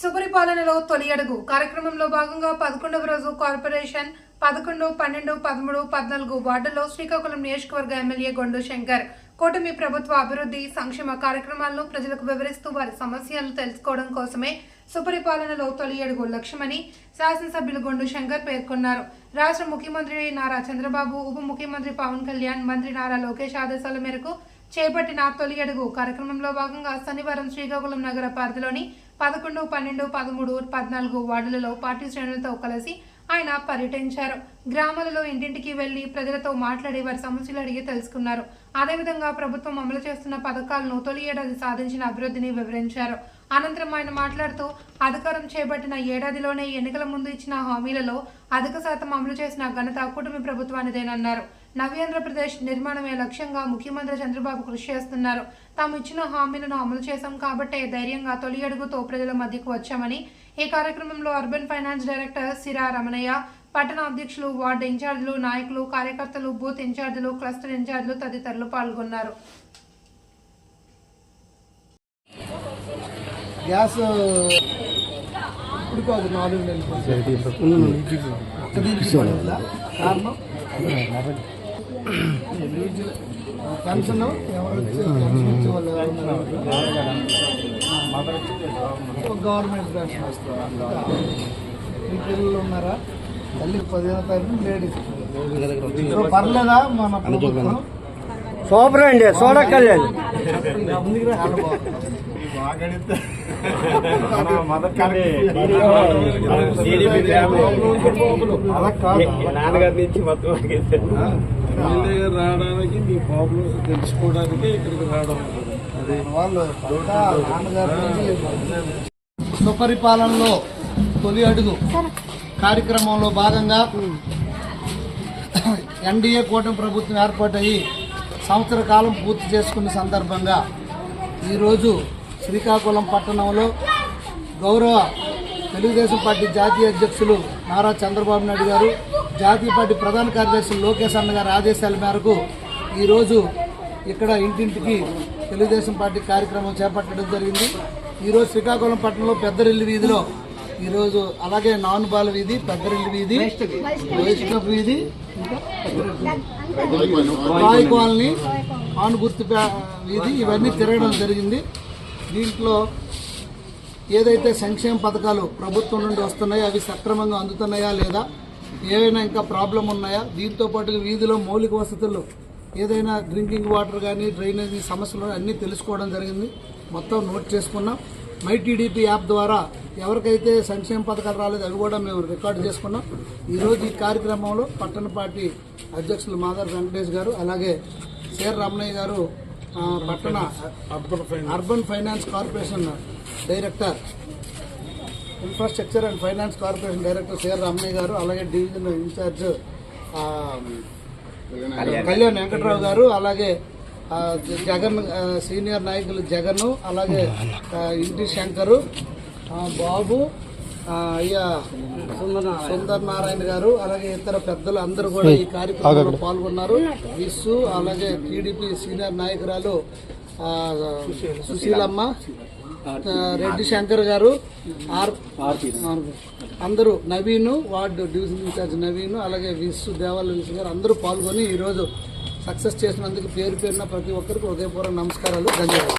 సుపరిపాలనలో తొలి అడుగు. కార్యక్రమంలో భాగంగా పదకొండవ రోజు కార్పొరేషన్ పదకొండు పన్నెండు పదమూడు పద్నాలుగు వార్డుల్లో శ్రీకాకుళం నియోజకవర్గ ఎమ్మెల్యే గొండు శంకర్. కూటమి ప్రభుత్వ అభివృద్ధి సంక్షేమ కార్యక్రమాలను ప్రజలకు వివరిస్తూ వారి సమస్యలను తెలుసుకోవడం కోసమే సుపరిపాలనలో తొలి అడుగు లక్ష్యమని శాసనసభ్యులు గొండు శంకర్ పేర్కొన్నారు. రాష్ట్ర ముఖ్యమంత్రి నారా చంద్రబాబు ఉప ముఖ్యమంత్రి పవన్ కళ్యాణ్ మంత్రి నారా లోకేష్ ఆదేశాల మేరకు చేపట్టిన తొలి అడుగు కార్యక్రమంలో భాగంగా శనివారం శ్రీకాకుళం నగర పరిధిలోని పదకొండు పన్నెండు పదమూడు పద్నాలుగు వార్డులలో పార్టీ శ్రేణులతో కలిసి ఆయన పర్యటించారు. గ్రామాలలో ఇంటింటికి వెళ్ళి ప్రజలతో మాట్లాడి వారి సమస్యలు అడిగి తెలుసుకున్నారు. అదేవిధంగా ప్రభుత్వం అమలు చేస్తున్న పథకాలను తొలి ఏడాది సాధించిన అభివృద్ధిని వివరించారు. అనంతరం ఆయన మాట్లాడుతూ అధికారం చేపట్టిన ఏడాదిలోనే ఎన్నికల ముందు ఇచ్చిన హామీలలో అధిక శాతం అమలు చేసిన ఘనత కూటమి ప్రభుత్వానిదేనన్నారు. నవ్యాంధ్రప్రదేశ్ నిర్మాణమే లక్ష్యంగా ముఖ్యమంత్రి చంద్రబాబు కృషి చేస్తున్నారు. తాము ఇచ్చిన హామీలను అమలు చేశాం కాబట్టే ధైర్యంగా తొలి అడుగుతో ప్రజల మధ్యకు వచ్చామని ఈ కార్యక్రమంలో అర్బన్ ఫైనాన్స్ డైరెక్టర్ సిరా రమణయ్య పట్టణ అధ్యక్షులు వార్డు ఇన్ఛార్జీలు నాయకులు కార్యకర్తలు బూత్ ఇన్ఛార్జీలు క్లస్టర్ ఇన్ఛార్జీలు తదితరులు పాల్గొన్నారు. గ్యాస్ ఇప్పుడు కాదు నాలుగు నెలలు. పెన్షన్ గవర్నమెంట్ పెన్షన్ వస్తారు మీ పిల్లలు ఉన్నారా తల్లికి పదిహేను తారీఖు లేడీస్ పర్లేదా మన ప్రభుత్వం సూపర్ అండి చూడక్కర్లేదు చాలా నాన్నగారి నుంచి మొత్తం దగ్గర రావడానికి మీ ప్రాబ్లమ్స్ తెలుసుకోవడానికి ఇక్కడికి రావడం. సుపరిపాలనలో తొలి అడుగు కార్యక్రమంలో భాగంగా ఎన్డీఏ కూటమి ప్రభుత్వం ఏర్పాటయ్యి సంవత్సర కాలం పూర్తి చేసుకున్న సందర్భంగా ఈరోజు శ్రీకాకుళం పట్టణంలో గౌరవ తెలుగుదేశం పార్టీ జాతీయ అధ్యక్షులు నారా చంద్రబాబు నాయుడు గారు జాతీయ పార్టీ ప్రధాన కార్యదర్శి లోకేష్ అన్న గారి ఆదేశాల మేరకు ఈరోజు ఇక్కడ ఇంటింటికి తెలుగుదేశం పార్టీ కార్యక్రమం చేపట్టడం జరిగింది. ఈరోజు శ్రీకాకుళం పట్టణంలో పెద్దరిల్లి వీధిలో ఈరోజు అలాగే నానుబాల వీధి పెద్దరిల్లి వీధి వైష్ణవ్ వీధి రాయ్ కాలనీ ఆనుగుర్తి వీధి ఇవన్నీ తిరగడం జరిగింది. దీంట్లో ఏదైతే సంక్షేమ పథకాలు ప్రభుత్వం నుండి వస్తున్నాయో అవి సక్రమంగా అందుతున్నాయా లేదా ఏవైనా ఇంకా ప్రాబ్లం ఉన్నాయా? దీంతో పాటు వీధిలో మౌలిక వసతులు ఏదైనా డ్రింకింగ్ వాటర్ కానీ డ్రైనేజీ సమస్యలు అన్నీ తెలుసుకోవడం జరిగింది. మొత్తం నోట్ చేసుకున్నాం. మై టీడీపీ యాప్ ద్వారా ఎవరికైతే సంక్షేమ పథకాలు రాలేదు అవి కూడా మేము రికార్డు చేసుకున్నాం. ఈరోజు ఈ కార్యక్రమంలో పట్టణ పార్టీ అధ్యక్షులు మాధవ్ వెంకటేష్ గారు అలాగే సేర్ రమణయ్య గారు పట్టణ urban finance corporation director infrastructure and finance corporation director CR Ramanaiah garu అలాగే డివిజన్ ఇన్ఛార్జ్ ఆ, కళ్యాణ్ వెంకట్రావు గారు అలాగే జగన్ సీనియర్ నాయకులు జగన్ అలాగే ఇంటి శంకరు బాబు అయ్యా సుందర్ నారాయణ గారు అలాగే ఇతర పెద్దలు అందరూ కూడా ఈ కార్యక్రమంలో పాల్గొన్నారు. విస్సు అలాగే టీడీపీ సీనియర్ నాయకురాలు ఆ, సుశీలమ్మ రెడ్డి శంకర్ గారు ఆర్ అందరూ Naveen ward division incharge Naveen అలాగే విస్సు దేవాల విస్సు గారు అందరూ పాల్గొని ఈరోజు సక్సెస్ చేసినందుకు పేరు పేరున ప్రతి ఒక్కరికి హృదయపూర్వక నమస్కారాలు ధన్యవాదాలు.